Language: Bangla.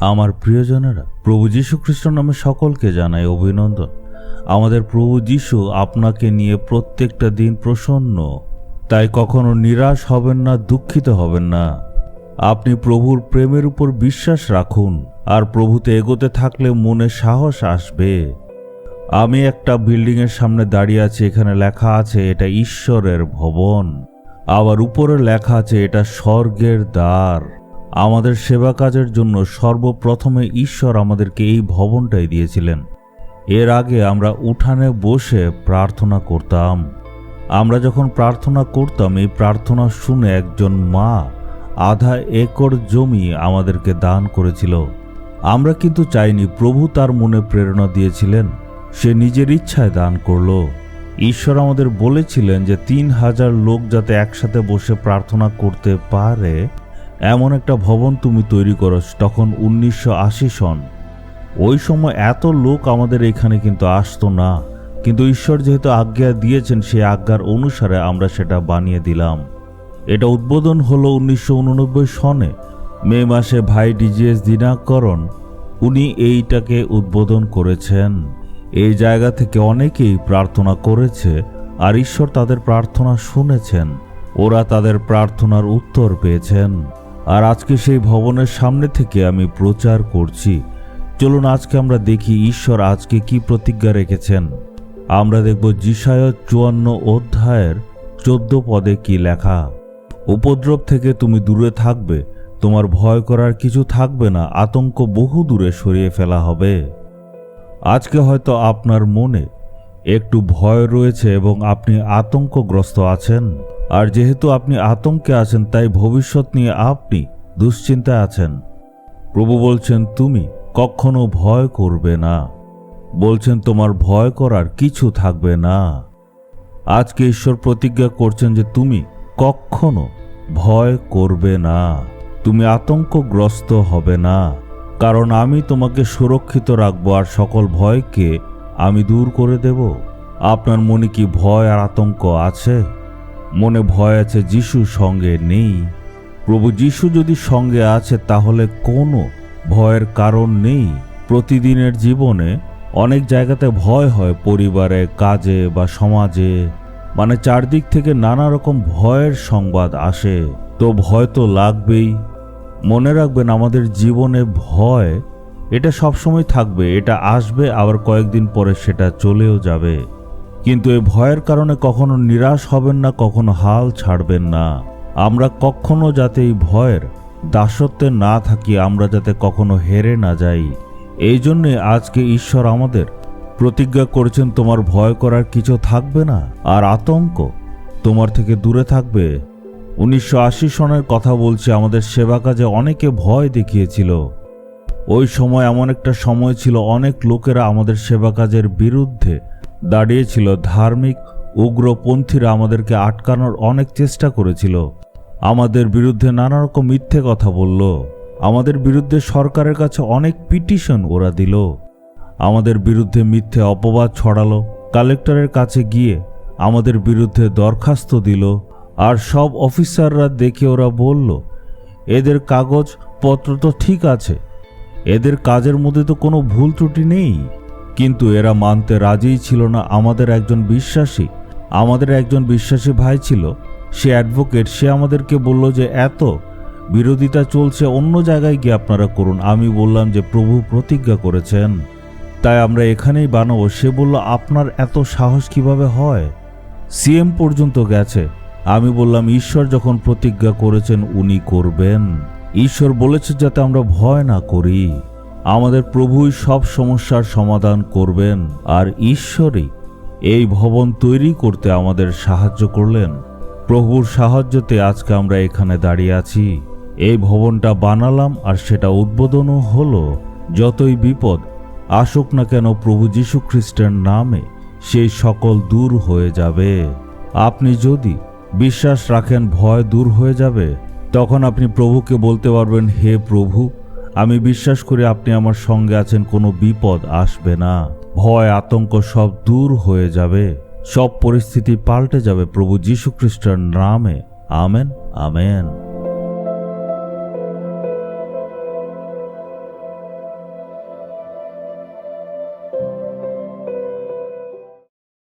আমার প্রিয়জনেরা, প্রভু যীশু খ্রিস্ট নামে সকলকে জানাই অভিনন্দন। আমাদের প্রভু যীশু আপনাকে নিয়ে প্রত্যেকটা দিন প্রসন্ন। তাই কখনো নিরাশ হবেন না, দুঃখিত হবেন না। আপনি প্রভুর প্রেমের উপর বিশ্বাস রাখুন, আর প্রভুতে এগোতে থাকলে মনে সাহস আসবে। আমি একটা বিল্ডিংয়ের সামনে দাঁড়িয়ে আছি, এখানে লেখা আছে, এটা ঈশ্বরের ভবন। আবার উপরে লেখা আছে, এটা স্বর্গের দ্বার। আমাদের সেবা কাজের জন্য সর্বপ্রথমে ঈশ্বর আমাদেরকে এই ভবনটাই দিয়েছিলেন। এর আগে আমরা উঠানে বসে প্রার্থনা করতাম। আমরা যখন প্রার্থনা করতাম, এই প্রার্থনা শুনে একজন মা আধা একর জমি আমাদেরকে দান করেছিল। আমরা কিন্তু চাইনি প্রভু তার মনে প্রেরণা দিয়েছিলেন। সে নিজের ইচ্ছায় দান করল। ঈশ্বর আমাদের বলেছিলেন যে তিন হাজার লোক যাতে একসাথে বসে প্রার্থনা করতে পারে এমন একটা ভবন তুমি তৈরি করো তখন উনিশশো আশি সন। ওই সময় এত লোক আমাদের এখানে কিন্তু আসতো না। কিন্তু ঈশ্বর যেহেতু আজ্ঞা দিয়েছেন সেই আজ্ঞার অনুসারে আমরা সেটা বানিয়ে দিলাম। এটা উদ্বোধন হলো উনিশশো উননব্বই সনে। মে মাসে ভাই ডিজিএস দিনাকরণ, উনি এইটাকে উদ্বোধন করেছেন। এই জায়গা থেকে অনেকেই প্রার্থনা করেছে আর ঈশ্বর তাদের প্রার্থনা শুনেছেন। ওরা তাদের প্রার্থনার উত্তর পেয়েছেন। আর আজকে সেই ভবনের সামনে থেকে আমি প্রচার করছি। চলুন আজকে আমরা দেখি ঈশ্বর আজকে কি প্রতিজ্ঞা রেখেছেন। আমরা দেখব জিসায় চুয়ান্ন অধ্যায়ের চোদ্দ পদে কি লেখা, উপদ্রব থেকে তুমি দূরে থাকবে, তোমার ভয় করার কিছু থাকবে না, আতঙ্ক বহু দূরে সরিয়ে ফেলা হবে। আজকে হয়তো আপনার মনে একটু ভয় রয়েছে এবং আপনি আতঙ্কগ্রস্ত আছেন। আর যেহেতু আপনি আতঙ্কে আছেন, তাই ভবিষ্যৎ নিয়ে আপনি দুশ্চিন্তায় আছেন। প্রভু বলছেন, তুমি কখনো ভয় করবে না। বলছেন, তোমার ভয় করার কিছু থাকবে না। আজকে ঈশ্বর প্রতিজ্ঞা করছেন যে, তুমি কখনো ভয় করবে না। তুমি আতঙ্কগ্রস্ত হবে না। কারণ আমি তোমাকে সুরক্ষিত রাখব আর সকল ভয়কে আমি দূর করে দেব। আপনার মনে কি ভয় আর আতঙ্ক আছে? মনে ভয় আছে যিশু সঙ্গে নেই। প্রভু যিশু যদি সঙ্গে আছে, তাহলে কোনো ভয়ের কারণ নেই। প্রতিদিনের জীবনে অনেক জায়গাতে ভয় হয়, পরিবারে, কাজে বা সমাজে। মানে চারদিক থেকে নানা রকম ভয়ের সংবাদ আসে। তো ভয় তো লাগবেই। মনে রাখবেন, আমাদের জীবনে ভয়, এটা সবসময় থাকবে। এটা আসবে, আবার কয়েকদিন পরে সেটা চলেও যাবে। কিন্তু এই ভয়ের কারণে কখনো নিরাশ হবেন না, কখনো হাল ছাড়বেন না। আমরা কখনো যাতে এই ভয়ের দাসত্বে না থাকি, আমরা যাতে কখনো হেরে না যাই। এই জন্যে আজকে ঈশ্বর আমাদের প্রতিজ্ঞা করেছেন, তোমার ভয় করার কিছু থাকবে না, আর আতঙ্ক তোমার থেকে দূরে থাকবে। উনিশশো আশি সনের কথা বলছি, আমাদের সেবা কাজে অনেকে ভয় দেখিয়েছিল। ওই সময় এমন একটা সময় ছিল, অনেক লোকেরা আমাদের সেবা কাজের বিরুদ্ধে দাঁড়িয়েছিল ধার্মিক উগ্রপন্থীরা আমাদেরকে আটকানোর অনেক চেষ্টা করেছিল। আমাদের বিরুদ্ধে নানা রকম মিথ্যে কথা বলল। আমাদের বিরুদ্ধে সরকারের কাছে অনেক পিটিশন ওরা দিল। আমাদের বিরুদ্ধে মিথ্যে অপবাদ ছড়ালো। কালেক্টরের কাছে গিয়ে আমাদের বিরুদ্ধে দরখাস্ত দিল। আর সব অফিসাররা দেখে ওরা বলল, এদের কাগজ পত্র তো ঠিক আছে। এদের কাজের মধ্যে তো কোনো ভুল ত্রুটি নেই। কিন্তু এরা মানতে রাজিই ছিল না আমাদের একজন বিশ্বাসী। আমাদের একজন বিশ্বাসী ভাই ছিল। সে অ্যাডভোকেট, সে আমাদেরকে বলল যে, এত বিরোধিতা চলছে, অন্য জায়গায় গিয়ে আপনারা করুন। আমি বললাম যে, প্রভু প্রতিজ্ঞা করেছেন। তাই আমরা এখানেই বানাবো। সে বলল, আপনার এত সাহস কীভাবে হয়? সিএম পর্যন্ত গেছে। আমি বললাম, ঈশ্বর যখন প্রতিজ্ঞা করেছেন, উনি করবেন। ঈশ্বর বলেছে যাতে আমরা ভয় না করি। আমাদের প্রভুই সব সমস্যার সমাধান করবেন আর ঈশ্বরই এই ভবন তৈরি করতে আমাদের সাহায্য করলেন। প্রভুর সাহায্যতে আজকে আমরা এখানে দাঁড়িয়ে আছি। এই ভবনটা বানালাম আর সেটা উদ্বোধনও হলো। যতই বিপদ আসুক না কেন প্রভু যীশু খ্রিস্টের নামে সেই সকল দূর হয়ে যাবে। আপনি যদি বিশ্বাস রাখেন ভয় দূর হয়ে যাবে, তখন আপনি প্রভুকে বলতে পারবেন, হে প্রভু আমি বিশ্বাস করি আপনি আমার সঙ্গে আছেন, কোনো বিপদ আসবে না। ভয়, আতঙ্ক সব দূর হয়ে যাবে। সব পরিস্থিতি পাল্টে যাবে প্রভু যীশু খ্রিস্টের নামে। Amen amen.